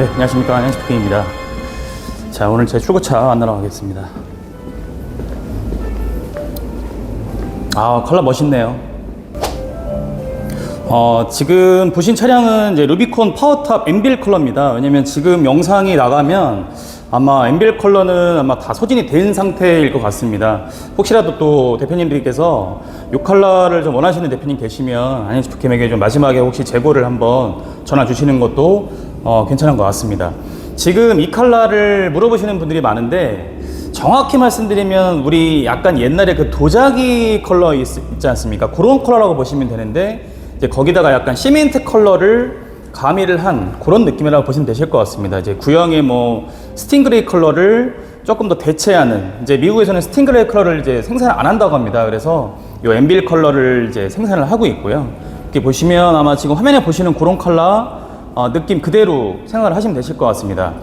네, 안녕하십니까. 안녕하십니까. 자, 오늘 제 출고차 만나러 가겠습니다. 아, 컬러 멋있네요. 어, 지금 보신 차량은 이제 루비콘 파워탑 엠빌 컬러입니다. 왜냐면 지금 영상이 나가면 아마 엠빌 컬러는 아마 다 소진이 된 상태일 것 같습니다. 혹시라도 또 대표님들께서 이 컬러를 좀 원하시는 대표님 계시면 안현시프캠에게 좀 마지막에 혹시 재고를 한번 전화 주시는 것도 어, 괜찮은 것 같습니다. 지금 이 컬러를 물어보시는 분들이 많은데 정확히 말씀드리면 우리 약간 옛날에 그 도자기 컬러 있, 있지 않습니까? 그런 컬러라고 보시면 되는데 이제 거기다가 약간 시멘트 컬러를 가미를 한 그런 느낌이라고 보시면 되실 것 같습니다. 이제 구형의 뭐 스팅그레이 컬러를 조금 더 대체하는 이제 미국에서는 스팅그레이 컬러를 이제 생산 안 한다고 합니다. 그래서 이 엠빌 컬러를 이제 생산을 하고 있고요. 이렇게 보시면 아마 지금 화면에 보시는 그런 컬러 어, 느낌 그대로 생각을 하시면 되실 것 같습니다.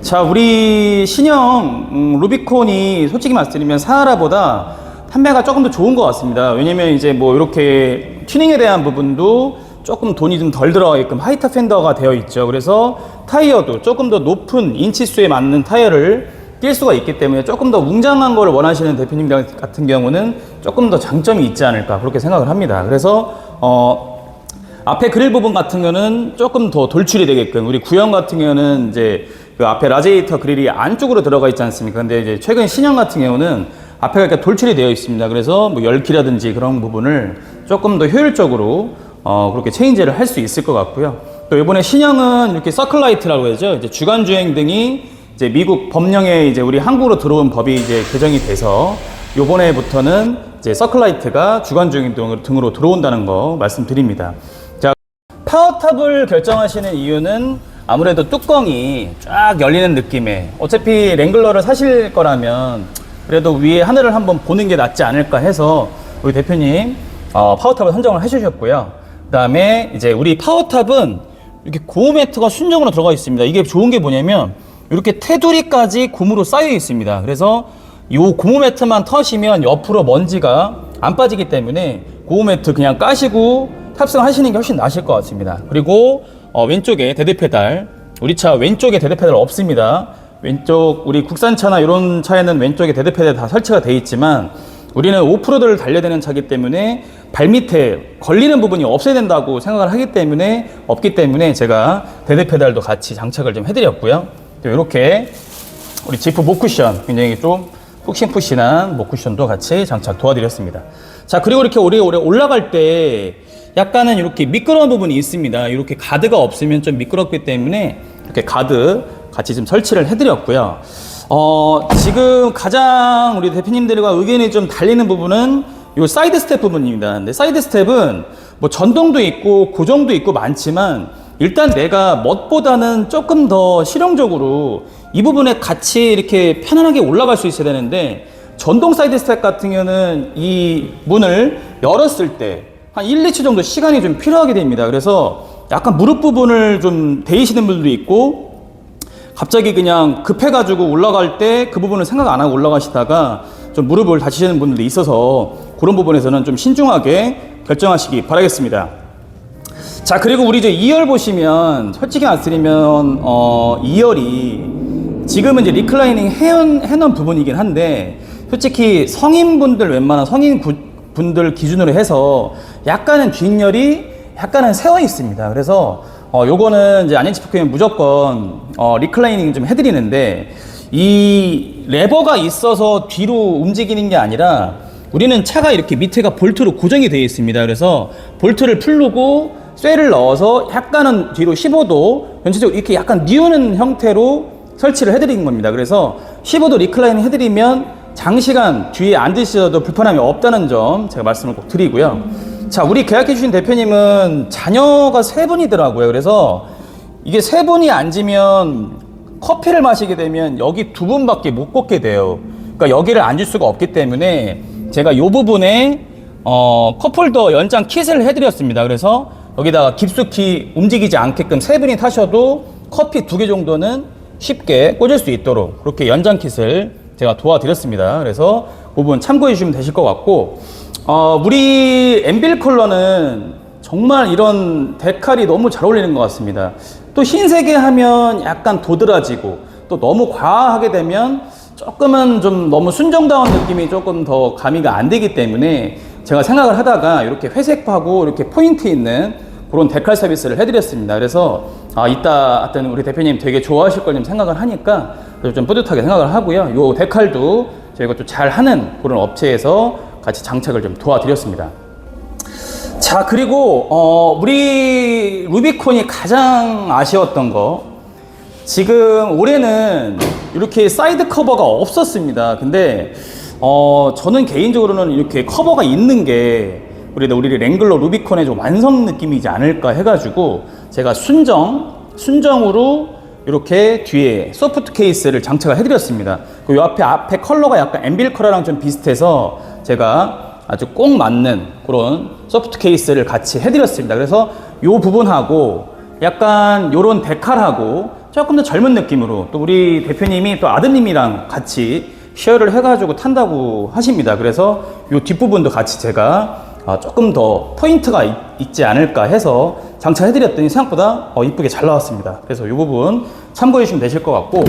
자, 우리 신형 음, 루비콘이 솔직히 말씀드리면 사하라보다 판매가 조금 더 좋은 것 같습니다. 왜냐면 이제 뭐 이렇게 튜닝에 대한 부분도 조금 돈이 좀 덜 들어가게끔 하이타 펜더가 되어 있죠. 그래서 타이어도 조금 더 높은 인치수에 맞는 타이어를 낄 수가 있기 때문에 조금 더 웅장한 걸 원하시는 대표님 같은 경우는 조금 더 장점이 있지 않을까 그렇게 생각을 합니다. 그래서 어, 앞에 그릴 부분 같은 경우는 조금 더 돌출이 되게끔 우리 구형 같은 경우는 이제 그 앞에 라제이터 그릴이 안쪽으로 들어가 있지 않습니까? 근데 이제 최근 신형 같은 경우는 앞에가 이렇게 돌출이 되어 있습니다. 그래서 뭐 열기라든지 그런 부분을 조금 더 효율적으로 어, 그렇게 체인지를 할 수 있을 것 같고요. 또 이번에 신형은 이렇게 서클라이트라고 하죠. 이제 주간 주행 등이 이제 미국 법령에 이제 우리 한국으로 들어온 법이 이제 개정이 돼서 요번에부터는 이제 서클라이트가 주간 주행 등- 등으로 들어온다는 거 말씀드립니다. 자, 파워탑을 결정하시는 이유는 아무래도 뚜껑이 쫙 열리는 느낌에 어차피 랭글러를 사실 거라면 그래도 위에 하늘을 한번 보는 게 낫지 않을까 해서 우리 대표님 어, 파워탑을 선정을 해주셨고요. 그 다음에 이제 우리 파워탑은 이렇게 고무 매트가 순정으로 들어가 있습니다. 이게 좋은 게 뭐냐면 이렇게 테두리까지 고무로 쌓여 있습니다. 그래서 이 고무 매트만 터시면 옆으로 먼지가 안 빠지기 때문에 고무 매트 그냥 까시고 탑승하시는 게 훨씬 나으실 것 같습니다. 그리고 어, 왼쪽에 데드 페달 우리 차 왼쪽에 데드 페달 없습니다. 왼쪽 우리 국산차나 이런 차에는 왼쪽에 데드 페달 다 설치가 돼 있지만 우리는 오프로드를 달려야 되는 차기 때문에 발밑에 걸리는 부분이 없어야 된다고 생각을 하기 때문에 없기 때문에 제가 데드 페달도 같이 장착을 좀 해드렸고요. 또 이렇게 우리 지프 목 쿠션 굉장히 좀 푹신푹신한 목 쿠션도 같이 장착 도와드렸습니다. 자 그리고 이렇게 오래 오래 올라갈 때 약간은 이렇게 미끄러운 부분이 있습니다. 이렇게 가드가 없으면 좀 미끄럽기 때문에 이렇게 가드 같이 좀 설치를 해드렸고요. 어, 지금 가장 우리 대표님들과 의견이 좀 달리는 부분은 이 사이드 스텝 부분입니다. 근데 사이드 스텝은 뭐 전동도 있고 고정도 있고 많지만 일단 내가 멋보다는 조금 더 실용적으로 이 부분에 같이 이렇게 편안하게 올라갈 수 있어야 되는데 전동 사이드 스텝 같은 경우는 이 문을 열었을 때 한 1, 2초 정도 시간이 좀 필요하게 됩니다. 그래서 약간 무릎 부분을 좀 데이시는 분들도 있고 갑자기 그냥 급해가지고 올라갈 때 그 부분을 생각 안 하고 올라가시다가 좀 무릎을 다치시는 분들도 있어서 그런 부분에서는 좀 신중하게 결정하시기 바라겠습니다. 자 그리고 우리 이제 2열 보시면 솔직히 말씀드리면 어 2열이 지금은 이제 리클라이닝 해연 해놓은 부분이긴 한데 솔직히 성인분들 웬만한 성인 구- 분들 기준으로 해서 약간은 뒷열이 약간은 세워 있습니다. 그래서 어 요거는 이제 안현치프크면 무조건 어 리클라이닝 좀 해드리는데 이 레버가 있어서 뒤로 움직이는 게 아니라 우리는 차가 이렇게 밑에가 볼트로 고정이 되어 있습니다. 그래서 볼트를 풀르고 쇠를 넣어서 약간은 뒤로 15도 전체적으로 이렇게 약간 뉘우는 형태로 설치를 해드린 겁니다. 그래서 15도 리클라인 해드리면 장시간 뒤에 앉으셔도 불편함이 없다는 점 제가 말씀을 꼭 드리고요. 자, 우리 계약해주신 대표님은 자녀가 세 분이더라고요. 그래서 이게 세 분이 앉으면 커피를 마시게 되면 여기 두 분밖에 못 걷게 돼요. 그러니까 여기를 앉을 수가 없기 때문에 제가 이 부분에 어, 컵홀더 연장 킷을 해드렸습니다. 그래서 여기다가 깊숙이 움직이지 않게끔 세 분이 타셔도 커피 두 개 정도는 쉽게 꽂을 수 있도록 그렇게 연장 킷을 제가 도와드렸습니다. 그래서 부분 참고해 주시면 되실 것 같고 어, 우리 엠빌 컬러는 정말 이런 데칼이 너무 잘 어울리는 것 같습니다. 또 흰색에 하면 약간 도드라지고 또 너무 과하게 되면 조금은 좀 너무 순정다운 느낌이 조금 더 가미가 안 되기 때문에 제가 생각을 하다가 이렇게 회색하고 이렇게 포인트 있는 그런 데칼 서비스를 해드렸습니다. 그래서 아 이따 하여튼 우리 대표님 되게 좋아하실 걸 좀 생각을 하니까 좀 뿌듯하게 생각을 하고요. 요 데칼도 저희가 또 잘 하는 그런 업체에서 같이 장착을 좀 도와드렸습니다. 자 그리고 어, 우리 루비콘이 가장 아쉬웠던 거 지금 올해는 이렇게 사이드 커버가 없었습니다. 근데 어, 저는 개인적으로는 이렇게 커버가 있는 게 우리 우리 랭글러 루비콘의 좀 완성 느낌이지 않을까 해가지고 제가 순정 순정으로 이렇게 뒤에 소프트 케이스를 장착을 해드렸습니다. 그리고 이 앞에 앞에 컬러가 약간 엠빌 컬러랑 좀 비슷해서 제가 아주 꼭 맞는 그런 소프트 케이스를 같이 해드렸습니다. 그래서 이 부분하고 약간 요런 데칼하고 조금 더 젊은 느낌으로 또 우리 대표님이 또 아드님이랑 같이 쉐어를 해가지고 탄다고 하십니다. 그래서 요 뒷부분도 같이 제가 아, 조금 더 포인트가 있, 있지 않을까 해서 장착해드렸더니 생각보다 어, 이쁘게 잘 나왔습니다. 그래서 이 부분 참고해 주시면 되실 것 같고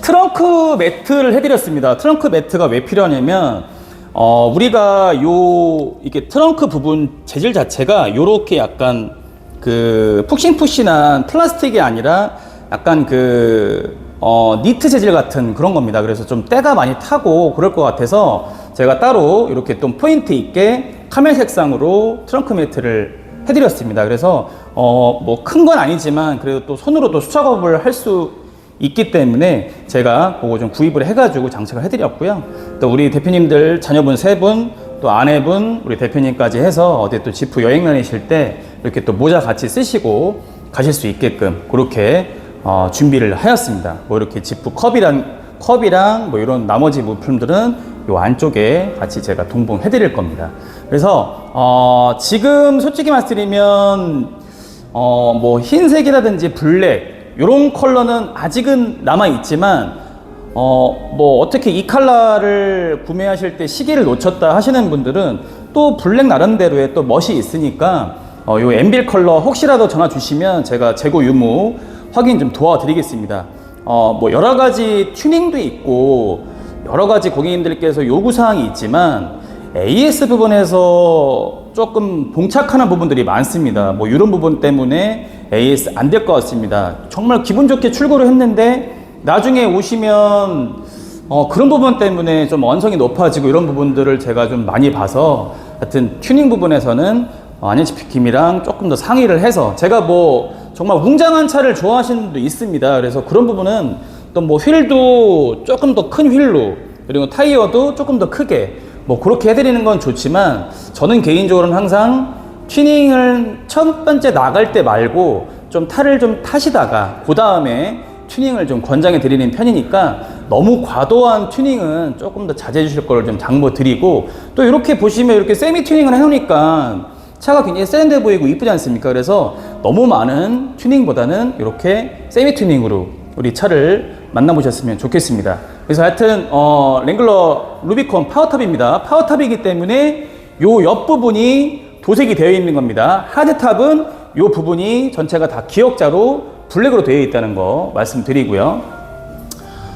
트렁크 매트를 해드렸습니다. 트렁크 매트가 왜 필요하냐면 어, 우리가 요 이게 트렁크 부분 재질 자체가 요렇게 약간 그 푹신푹신한 플라스틱이 아니라 약간 그 어, 니트 재질 같은 그런 겁니다. 그래서 좀 때가 많이 타고 그럴 것 같아서 제가 따로 이렇게 좀 포인트 있게 카멜 색상으로 트렁크 매트를 해드렸습니다. 그래서 어, 뭐 큰 건 아니지만 그래도 또 손으로 또 수작업을 할 수 있기 때문에 제가 그거 좀 구입을 해가지고 장착을 해드렸고요. 또 우리 대표님들 자녀분 세 분, 또 아내분, 우리 대표님까지 해서 어디 또 지프 여행 다니실 때 이렇게 또 모자 같이 쓰시고 가실 수 있게끔 그렇게 어, 준비를 하였습니다. 뭐 이렇게 지프 컵이랑 컵이랑 뭐 이런 나머지 부품들은 요 안쪽에 같이 제가 동봉해 드릴 겁니다. 그래서 어, 지금 솔직히 말씀드리면 어, 뭐 흰색이라든지 블랙 이런 컬러는 아직은 남아 있지만 어, 뭐 어떻게 이 컬러를 구매하실 때 시기를 놓쳤다 하시는 분들은 또 블랙 나름대로의 또 멋이 있으니까 어, 요 엠빌 컬러 혹시라도 전화 주시면 제가 재고 유무 확인 좀 도와드리겠습니다. 어, 뭐 여러 가지 튜닝도 있고 여러 가지 고객님들께서 요구 사항이 있지만 AS 부분에서 조금 봉착하는 부분들이 많습니다. 뭐 이런 부분 때문에 AS 안 될 것 같습니다. 정말 기분 좋게 출고를 했는데 나중에 오시면 어, 그런 부분 때문에 좀 언성이 높아지고 이런 부분들을 제가 좀 많이 봐서 하여튼 튜닝 부분에서는 어, 안현치피킴이랑 조금 더 상의를 해서 제가 뭐 정말 웅장한 차를 좋아하시는 분도 있습니다. 그래서 그런 부분은 또 뭐 휠도 조금 더 큰 휠로 그리고 타이어도 조금 더 크게 뭐 그렇게 해드리는 건 좋지만 저는 개인적으로는 항상 튜닝을 첫 번째 나갈 때 말고 좀 탈을 좀 타시다가 그 다음에 튜닝을 좀 권장해 드리는 편이니까 너무 과도한 튜닝은 조금 더 자제해 주실 거를 좀 당부 드리고 또 이렇게 보시면 이렇게 세미 튜닝을 해놓으니까 차가 굉장히 세련돼 보이고 이쁘지 않습니까? 그래서 너무 많은 튜닝보다는 이렇게 세미 튜닝으로 우리 차를 만나보셨으면 좋겠습니다. 그래서 하여튼 어, 랭글러 루비콘 파워탑입니다. 파워탑이기 때문에 요 옆부분이 도색이 되어 있는 겁니다. 하드탑은 요 부분이 전체가 다 기역자로 블랙으로 되어 있다는 거 말씀드리고요.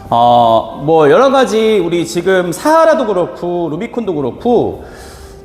어, 뭐 여러 가지 우리 지금 사하라도 그렇고 루비콘도 그렇고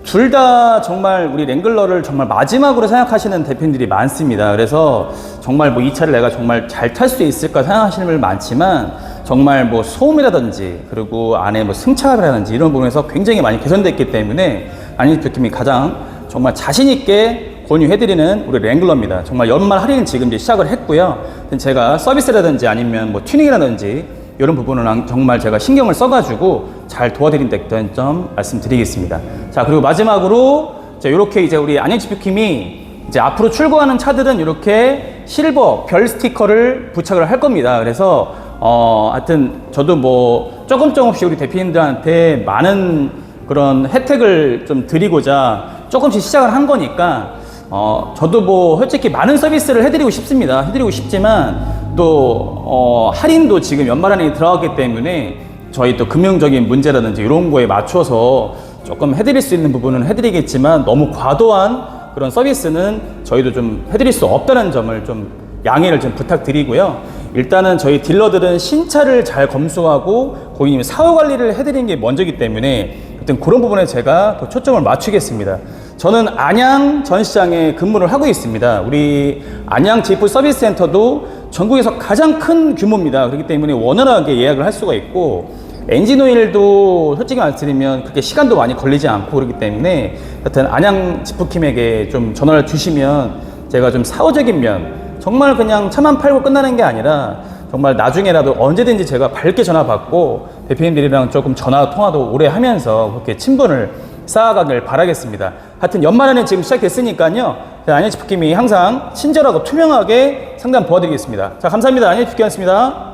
둘 다 정말 우리 랭글러를 정말 마지막으로 생각하시는 대표님들이 많습니다. 그래서 정말 뭐 이 차를 내가 정말 잘 탈 수 있을까 생각하시는 분들 많지만 정말 뭐 소음이라든지 그리고 안에 뭐 승차감이라든지 이런 부분에서 굉장히 많이 개선됐기 때문에 아니 대표님이 가장 정말 자신 있게 권유해드리는 우리 랭글러입니다. 정말 연말 할인 지금 이제 시작을 했고요. 제가 서비스라든지 아니면 뭐 튜닝이라든지 이런 부분은 정말 제가 신경을 써가지고 잘 도와드린다는 점 말씀드리겠습니다. 자 그리고 마지막으로 이렇게 이제 우리 안양 지표킴이 이제 앞으로 출고하는 차들은 이렇게 실버 별 스티커를 부착을 할 겁니다. 그래서 어 하여튼 저도 뭐 조금 조금씩 우리 대표님들한테 많은 그런 혜택을 좀 드리고자 조금씩 시작을 한 거니까 어, 저도 뭐 솔직히 많은 서비스를 해드리고 싶습니다. 해드리고 싶지만 또 어, 할인도 지금 연말 할인이 들어갔기 때문에 저희 또 금융적인 문제라든지 이런 거에 맞춰서 조금 해드릴 수 있는 부분은 해드리겠지만 너무 과도한 그런 서비스는 저희도 좀 해드릴 수 없다는 점을 좀 양해를 좀 부탁드리고요. 일단은 저희 딜러들은 신차를 잘 검수하고 고객님 사후 관리를 해드리는 게 먼저기 때문에 하여튼 그런 부분에 제가 더 초점을 맞추겠습니다. 저는 안양 전시장에 근무를 하고 있습니다. 우리 안양 제프 서비스 센터도 전국에서 가장 큰 규모입니다. 그렇기 때문에 원활하게 예약을 할 수가 있고 엔진 오일도 솔직히 말씀드리면 그렇게 시간도 많이 걸리지 않고 그렇기 때문에 하여튼 안양 지프킴에게 좀 전화를 주시면 제가 좀 사후적인 면 정말 그냥 차만 팔고 끝나는 게 아니라 정말 나중에라도 언제든지 제가 밝게 전화 받고 대표님들이랑 조금 전화 통화도 오래 하면서 그렇게 친분을 쌓아가길 바라겠습니다. 하여튼 연말에는 지금 시작됐으니까요. 안양지프킴이 항상 친절하고 투명하게 상담 도와드리겠습니다. 자, 감사합니다. 안양지프킴이었습니다.